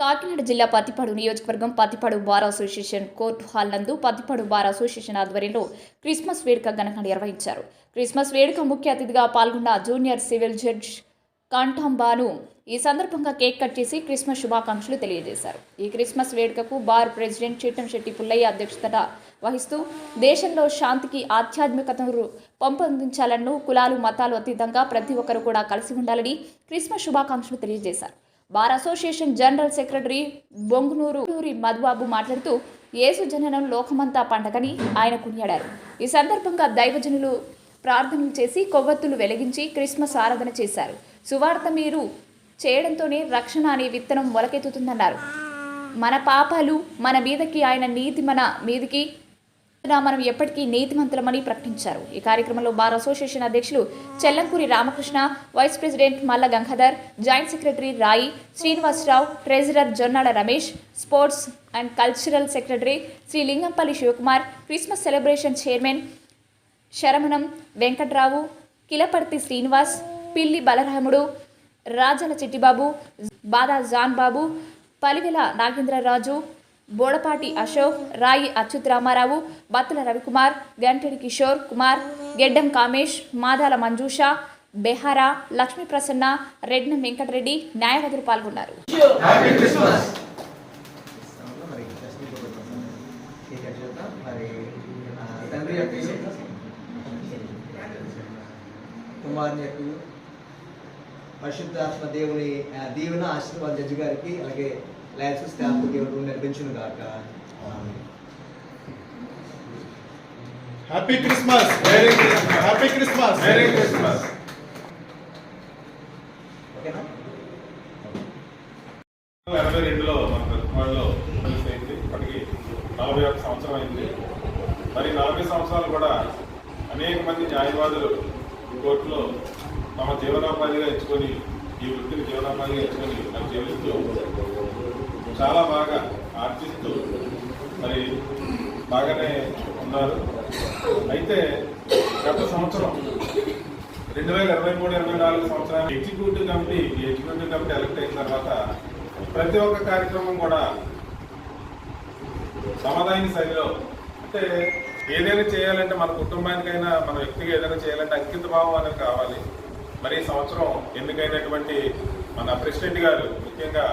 కాకినాడ జిల్లా పత్తిపాడు నియోజకవర్గం Pathipadu bar association court hall నందు పత్తిపాడు బార్ అసోసియేషన్ ఆధ్వర్యంలో క్రిస్మస్ వేడుక ఘనంగా నిర్వహించారు. క్రిస్మస్ వేడుక ముఖ్య అతిథిగా పాల్గొన్న జూనియర్ సివిల్ జడ్జ్ కాంటాంబాను ఈ సందర్భంగా కేక్ కట్ చేసి క్రిస్మస్ శుభాకాంక్షలు తెలియజేశారు. ఈ క్రిస్మస్ వేడుకకు బార్ ప్రెసిడెంట్ చిట్టంశెట్టి పుల్లయ్య అధ్యక్షత వహిస్తూ దేశంలో శాంతికి ఆధ్యాత్మికతను పెంపొందించాలను కులాలు మతాలు అతీతంగా ప్రతి ఒక్కరు కూడా కలిసి ఉండాలని క్రిస్మస్ శుభాకాంక్షలు తెలియజేశారు. Bar association general secretary Bonguneru Madhubabu మాట్లాడుతూ యేసు జననం లోకమంతా పండగని ఆయన కొనియాడారు. ఈ సందర్భంగా దైవజనులు ప్రార్థనలు చేసి కొవ్వొత్తులు వెలిగించి క్రిస్మస్ ఆరాధన చేశారు. సువార్త మీరు చేయడంతోనే రక్షణ అనే విత్తనం మొలకెత్తుతుందన్నారు. మన పాపాలు మన మీదకి ఆయన నీతి మన మీదికి మనం ఎప్పటికీ నీతిమంతులమని ప్రకటించారు. ఈ కార్యక్రమంలో బార్ అసోసియేషన్ అధ్యక్షులు చెల్లంకూరి రామకృష్ణ వైస్ ప్రెసిడెంట్ మల్ల Gangadhar joint secretary Rayi Srinivasarao treasurer Jonnada Ramesh sports and cultural secretary Sri Lingampalli Sivakumar Christmas celebration chairman Saramanam Venkatrao Kilaparthi Srinivas Pilli Balaramudu Rajala Chittibabu Bada John Babu Palivela Nagendraraju Bodapati Ashok Rayi Achyut Ramarao Battula Ravikumar గంటడి Kishore Kumar గెడ్డం కామేష్ మాదాల మంజూష బెహారా లక్ష్మీ ప్రసన్న రెడ్నం వెంకటరెడ్డి న్యాయవాదులు పాల్గొన్నారు. Happy Christmas. పరిశుద్ధాత్మ దేవుని దీవెన ఆశీర్వాద judge గారికి అలాగే Lions staff దేవుడు నడిపించును గాక. Happy Christmas Merry Christmas. Happy Christmas merry Christmas ఓకేనా ఎనభై రెండులో మన పెద్దవాళ్ళలో రిలీజ్ అయింది ఇప్పటికి నలభై ఒక్క సంవత్సరం అయింది. మరి నలభై సంవత్సరాలు కూడా అనేక మంది న్యాయవాదులు ఈ కోర్టులో తమ జీవనోపాధిగా ఎంచుకొని ఈ వృత్తిని జీవనోపాధిగా ఎంచుకొని మరి జీవిస్తూ చాలా బాగా ఆర్జిస్తూ మరి బాగానే ఉన్నారు. అయితే గత సంవత్సరం రెండు వేల ఇరవై మూడు ఇరవై నాలుగు సంవత్సరానికి executive committee executive committee elect అయిన తర్వాత ప్రతి ఒక్క కార్యక్రమం కూడా సమాధాన శైలిలో అంటే ఏదైనా చేయాలంటే మన కుటుంబానికైనా మన వ్యక్తిగా ఏదైనా చేయాలంటే అంకిత భావం అనేది కావాలి. మరి ఈ సంవత్సరం ఎన్నికైనటువంటి మన ప్రెసిడెంట్ గారు ముఖ్యంగా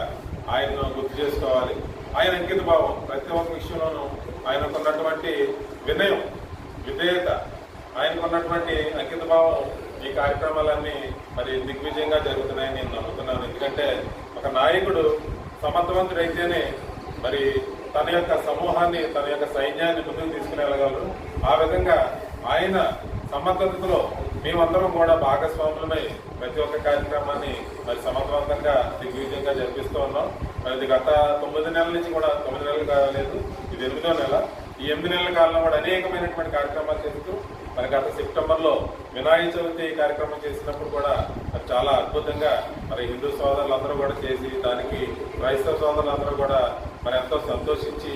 ఆయనను గుర్తు చేసుకోవాలి. ఆయన అంకిత భావం ప్రతి ఒక్క విషయంలోనూ ఆయనకున్నటువంటి వినయం విధేయత ఆయనకున్నటువంటి అంకిత భావం ఈ కార్యక్రమాలన్నీ మరి దిగ్విజయంగా జరుగుతున్నాయని నేను నమ్ముతున్నాను. ఎందుకంటే ఒక నాయకుడు సమర్థవంతుడైతేనే మరి తన యొక్క సమూహాన్ని తన యొక్క సైన్యాన్ని ముందుకు తీసుకుని వెళ్ళగలరు. ఆ విధంగా ఆయన సమర్థతలో మేమందరం కూడా భాగస్వాములమై ప్రతి ఒక్క కార్యక్రమాన్ని మరి సమర్థవంతంగా దిగ్విజయంగా జరిపిస్తూ ఉన్నాం. మరి ఇది గత తొమ్మిది నెలల నుంచి కూడా తొమ్మిది నెలలు కాలేదు ఇది ఎనిమిదో నెల. ఈ ఎనిమిది నెలల కాలంలో కూడా అనేకమైనటువంటి కార్యక్రమాలు చేస్తూ మరి గత సెప్టెంబర్లో వినాయక చవితి కార్యక్రమం చేసినప్పుడు కూడా మరి చాలా అద్భుతంగా మరి హిందూ సోదరులందరూ కూడా చేసి దానికి క్రైస్తవ సోదరులందరూ కూడా మరి ఎంతో సంతోషించి